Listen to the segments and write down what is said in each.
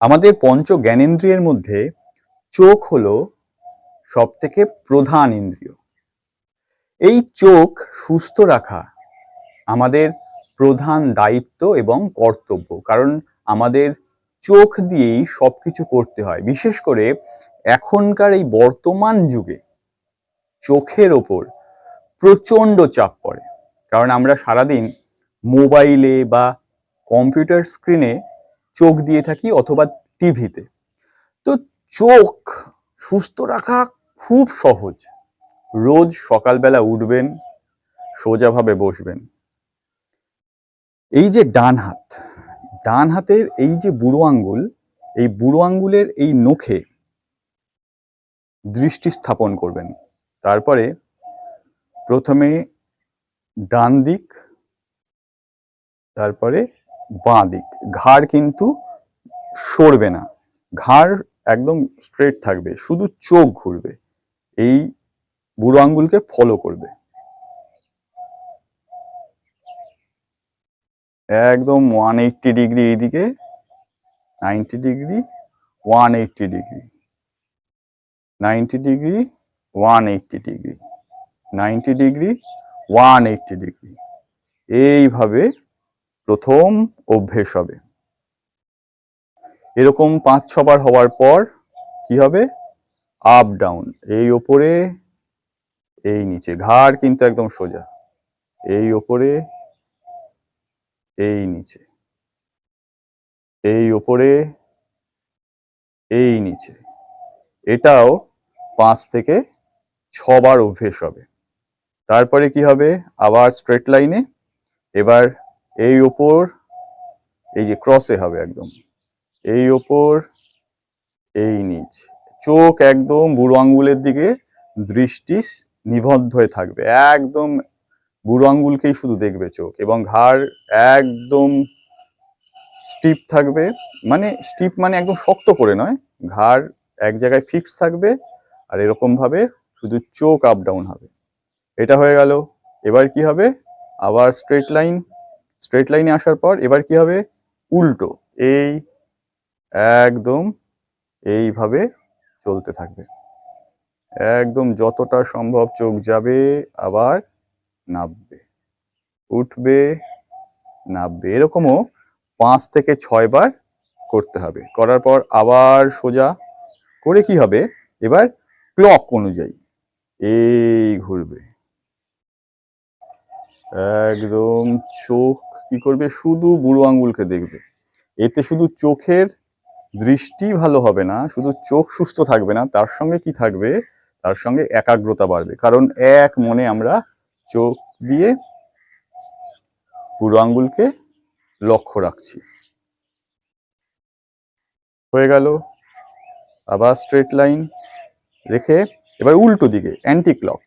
আমাদের পঞ্চ জ্ঞানেন্দ্রিয়ের মধ্যে চোখ হলো সব থেকে প্রধান ইন্দ্রিয়। এই চোখ সুস্থ রাখা আমাদের প্রধান দায়িত্ব এবং কর্তব্য, কারণ আমাদের চোখ দিয়েই সব কিছু করতে হয়। বিশেষ করে এখনকার এই বর্তমান যুগে চোখের ওপর প্রচণ্ড চাপ পড়ে, কারণ আমরা সারাদিন মোবাইলে বা কম্পিউটার স্ক্রিনে চোখ দিয়ে থাকি অথবা টিভিতে। তো চোখ সুস্থ রাখা খুব সহজ। রোজ সকালবেলা উঠবেন, সোজাভাবে বসবেন। এই যে ডান হাত, ডান হাতের এই যে বুড়ো আঙ্গুল, এই বুড়ো আঙ্গুলের এই নখে দৃষ্টি স্থাপন করবেন। তারপরে প্রথমে ডান দিক, তারপরে বাঁ দিক। ঘাড় কিন্তু সরবে না। ঘাড় একদম স্ট্রেট থাকবে, শুধু চোখ ঘুরবে। এই বুড়ো আঙ্গুলকে ফলো করবে। একদম ওয়ান এইট্টি ডিগ্রি এইদিকে ninety degree one eighty degree ninety degree one eighty degree ninety degree one eighty degree এইভাবে প্রথম অভ্যেস হবে। এরকম পাঁচ ছবার হওয়ার পর কি হবে? আপ ডাউন এই ওপরে, এই নিচে। ঘাড় কিন্তু একদম সোজা। এই ওপরে, এই নিচে। এই ওপরে, এই নিচে। এটাও পাঁচ থেকে ছবার অভ্যেস হবে। তারপরে কি হবে? আবার স্ট্রেট লাইনে এবার এই ওপর এই যে ক্রসে হবে একদম। এই ওপর, এই নিচ। চোখ একদম বুড়ো আঙ্গুলের দিকে, দৃষ্টি নিবদ্ধ হয়ে থাকবে। একদম বুড়ো আঙ্গুলকেই শুধু দেখবে চোখ এবং ঘাড় একদম স্টিপ থাকবে। মানে স্টিপ মানে একদম শক্ত করে নয়। ঘাড় এক জায়গায় ফিক্স থাকবে আর এরকম ভাবে শুধু চোখ আপ ডাউন হবে। এটা হয়ে গেল। এবার কি হবে? আবার স্ট্রেট লাইন স্ট্রেট লাইনে আসার পর এবার কি হবে? উল্টো, এই একদম এইভাবে চলতে থাকবে। একদম যতটা সম্ভব চোখ যাবে, আবার নাববে। উঠবে, নাববে। এরকমও পাঁচ থেকে ছয় বার করতে হবে। করার পর আবার সোজা করে কি হবে? এবার ক্লক অনুযায়ী। এই ঘুরবে। একদম চোখ কি করবে? শুধু বুড়ো আঙ্গুলকে দেখবে। এতে শুধু চোখের দৃষ্টি ভালো হবে না, শুধু চোখ সুস্থ থাকবে না, তার সঙ্গে কি থাকবে? তার সঙ্গে একাগ্রতা বাড়বে। কারণ এক মনে আমরা চোখ দিয়ে বুড়ো আঙ্গুলকে লক্ষ্য রাখছি। হয়ে গেল। আবার স্ট্রেট লাইন রেখে এবার উল্টো দিকে অ্যান্টি ক্লক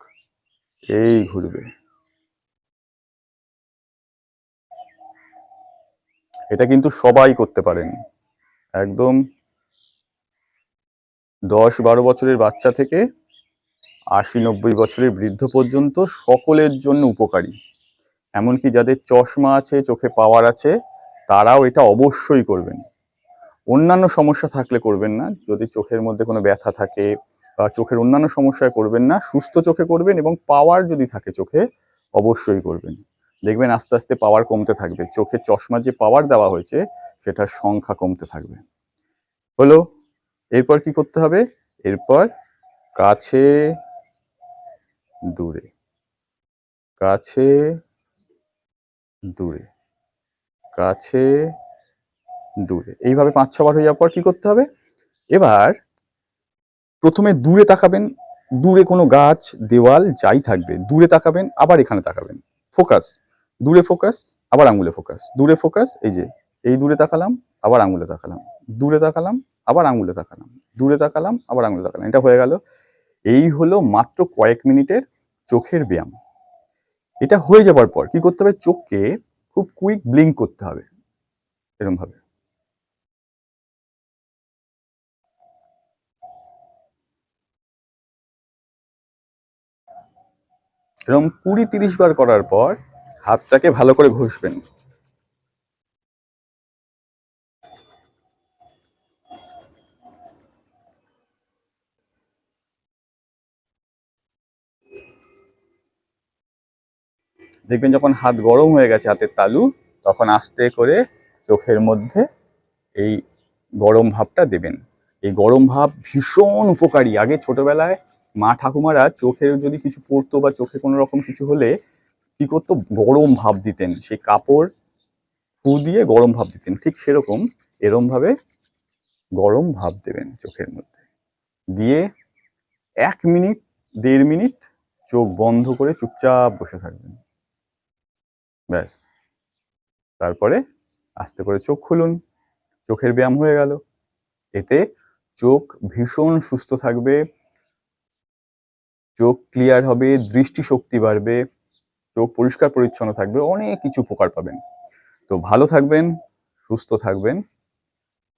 এই ঘুরবে। এটা কিন্তু সবাই করতে পারেন। একদম দশ বারো বছরের বাচ্চা থেকে আশি নব্বই বছরের বৃদ্ধ পর্যন্ত সকলের জন্য উপকারী। এমনকি যাদের চশমা আছে, চোখে পাওয়ার আছে, তারাও এটা অবশ্যই করবেন। অন্যান্য সমস্যা থাকলে করবেন না। যদি চোখের মধ্যে কোনো ব্যথা থাকে বা চোখের অন্যান্য সমস্যায় করবেন না, সুস্থ চোখে করবেন এবং পাওয়ার যদি থাকে চোখে, অবশ্যই করবেন। দেখবেন আস্তে আস্তে পাওয়ার কমতে থাকবে। চোখে চশমার যে পাওয়ার দেওয়া হয়েছে, সেটার সংখ্যা কমতে থাকবে। হলো, এরপর কি করতে হবে? এরপর কাছে দূরে। কাছে দূরে। কাছে দূরে। এইভাবে পাঁচ ছবার হয়ে যাওয়ার পর কি করতে হবে? এবার প্রথমে দূরে তাকাবেন। দূরে কোনো গাছ, দেওয়াল যাই থাকবে, দূরে তাকাবেন, আবার এখানে তাকাবেন। ফোকাস দূরে ফোকাস আবার আঙুলে ফোকাস দূরে ফোকাস এই যে, এই দূরে তাকালাম, আবার আঙুলে তাকালাম। দূরে তাকালাম, আবার আঙুলে তাকালাম। দূরে তাকালাম, আবার আঙুলে তাকালাম। এটা হয়ে গেল। এই হলো মাত্র কয়েক মিনিটের চোখের ব্যায়াম। এটা হয়ে যাবার পর কি করতে হবে? চোখকে খুব কুইক ব্লিঙ্ক করতে হবে। এরকম ভাবে এরকম কুড়ি তিরিশ বার করার পর হাতটাকে ভালো করে ঘষবেন। দেখবেন যখন হাত গরম হয়ে গেছে হাতের তালু, তখন আস্তে করে চোখের মধ্যে এই গরম ভাবটা দেবেন। এই গরম ভাব ভীষণ উপকারী। আগে ছোটবেলায় মা ঠাকুমারা চোখে যদি কিছু পড়তো বা চোখে কোনো রকম কিছু হলে কি করতো? গরম ভাব দিতেন। সেই কাপড় ফু দিয়ে গরম ভাব দিতেন। ঠিক সেরকম এরম ভাবে গরম ভাব দেবেন চোখের মধ্যে। দিয়ে এক মিনিট, দেড় মিনিট চোখ বন্ধ করে চুপচাপ বসে থাকবেন। ব্যাস। তারপরে আস্তে করে চোখ খুলুন। চোখের ব্যায়াম হয়ে গেল। এতে চোখ ভীষণ সুস্থ থাকবে। চোখ ক্লিয়ার হবে, দৃষ্টিশক্তি বাড়বে। চোখ পরিষ্কার পরিচ্ছন্ন থাকবে অনেক কিছু উপকার পাবেন। তো ভালো থাকবেন সুস্থ থাকবেন।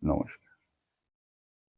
নমস্কার।